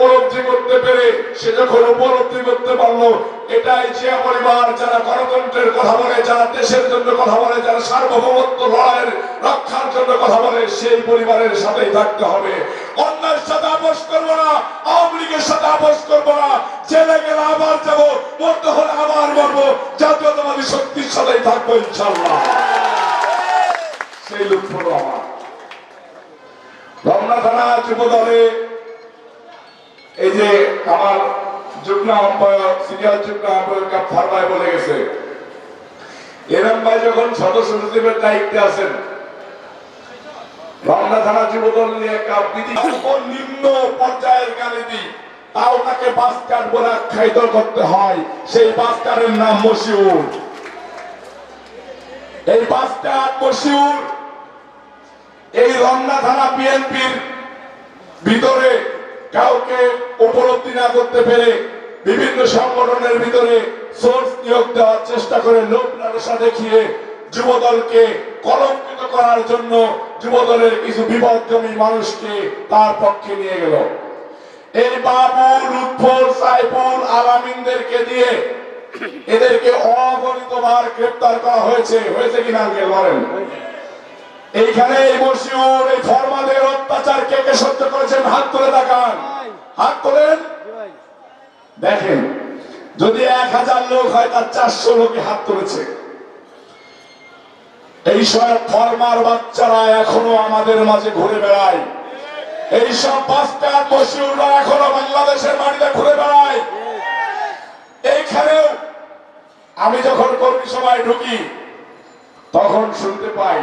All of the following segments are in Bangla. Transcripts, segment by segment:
উপলব্ধি করতে পেরে সে যখন উপলব্ধি করতে পারল, এটাই জিয়া পরিবার যারা গণতন্ত্রের কথা বলে, যারা দেশের জন্য কথা বলে, যারা সার্বভৌমত্ব লড়াইয়ের রক্ষার জন্য কথা বলে, সেই পরিবারের সাথেই থাকতে হবে। অন্যের সাথে আপোষ করব না, আওয়ামী লীগের সাথে আপোষ করব না। জেলে গেলে আবার যাব হলে আবার জাতীয়তাবাদী শক্তির সাথেই থাকব ইনশাল্লাহ সেই লক্ষ্য আমার। রমনা থানা যুব দলে এই যে আমার আহ্বায়ক, সিনিয়র আহ্বায়ক কাপ ফারমায় বলে গেছে। এরম ভাই যখন সদস্য সচিবের দায়িত্বে আছেন রমনা থানা যুব দল নিয়ে কাপ নিম্ন পর্যায়ের তাকে বাস কার্ড বলে আখ্যায়িত করতে হয়। সেই বাস কার্ডের নাম মশিউর। এই বাস কার্ড মশিউর এই রমনা থানা বিএনপির ভিতরে কাউকে উপলব্ধি না করতে পেরে বিভিন্ন সংগঠনের ভিতরে সোর্স নিয়োগ দেওয়ার চেষ্টা করে লোক লালসা দেখিয়ে যুবদলকে কলঙ্কিত করার জন্য যুবদলের কিছু বিপদগামী মানুষকে তার পক্ষে নিয়ে গেল। এই বাবু লুৎফর সাইফুল, আলামিনদেরকে দিয়ে এদেরকে অগণিতবার গ্রেপ্তার করা হয়েছে। হয়েছে কিনা আগে বলেন। এইখানে এই মসিউর এই ফরমাদের অত্যাচার কে কে সহ্য করেছেন? হাত তুলে দেখান। হাত তোলেন? দেখেন, যদি এক হাজার লোক হয়, তার চারশো লোকে হাত তুলেছে। এই সব বাচ্চারা এখনও আমাদের মাঝে ঘুরে বেড়ায়। এই সব মসিউররা এখনও বাংলাদেশের মাটিতে ঘুরে বেড়ায়। এইখানেও আমি যখন কর্মী সভায় ঢুকি, তখন শুনতে পাই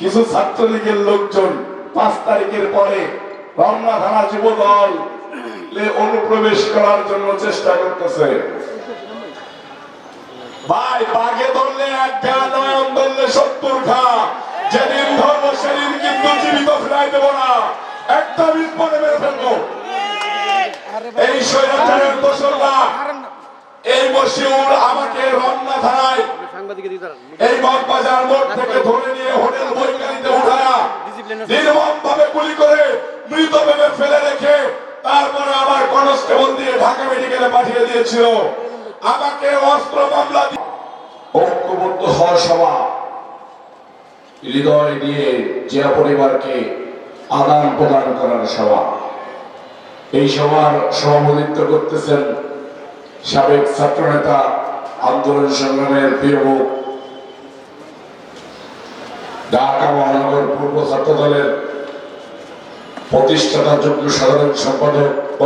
কিছু ছাত্রলীগের লোকজন পাঁচ তারিখের পরে রমনা থানা যুব দল অনুপ্রবেশ করার জন্য চেষ্টা করতেছে। ভাই বাঘে ধরলে এক ঘা নয়ন ধরলে সত্তর ঘা। যেদিন ধরবো সেদিন কিন্তু জীবিত ফিরাই দেবো না। একটা মিনিট পরে মেরে ফেলব। এই স্বৈরাচারের দোসররা এই মশিউর আমাকে রমনা থানায় এই বাগবাজার মোড় থেকে ধরে নিয়ে নির্মম ভাবে গুলি করে মৃত ভেবে ফেলে রেখে তারপরে আমার কনস্টেবল দিয়ে ঢাকা মেডিকেলে পাঠিয়ে দিয়েছিল। আমাকে অস্ত্র মামলা ঐক্যবদ্ধ হওয়ার সভা হৃদয় দিয়ে জিয়া পরিবারকে আদান প্রদান করার সভা এই সভার সভাপতিত্ব করতেছেন সাবেক ছাত্রনেতা আন্দোলন সংগ্রামের প্রিয় ঢাকা মহানগর পূর্ব ছাত্র দলের প্রতিষ্ঠাতা যোগ্য সাধারণ সম্পাদক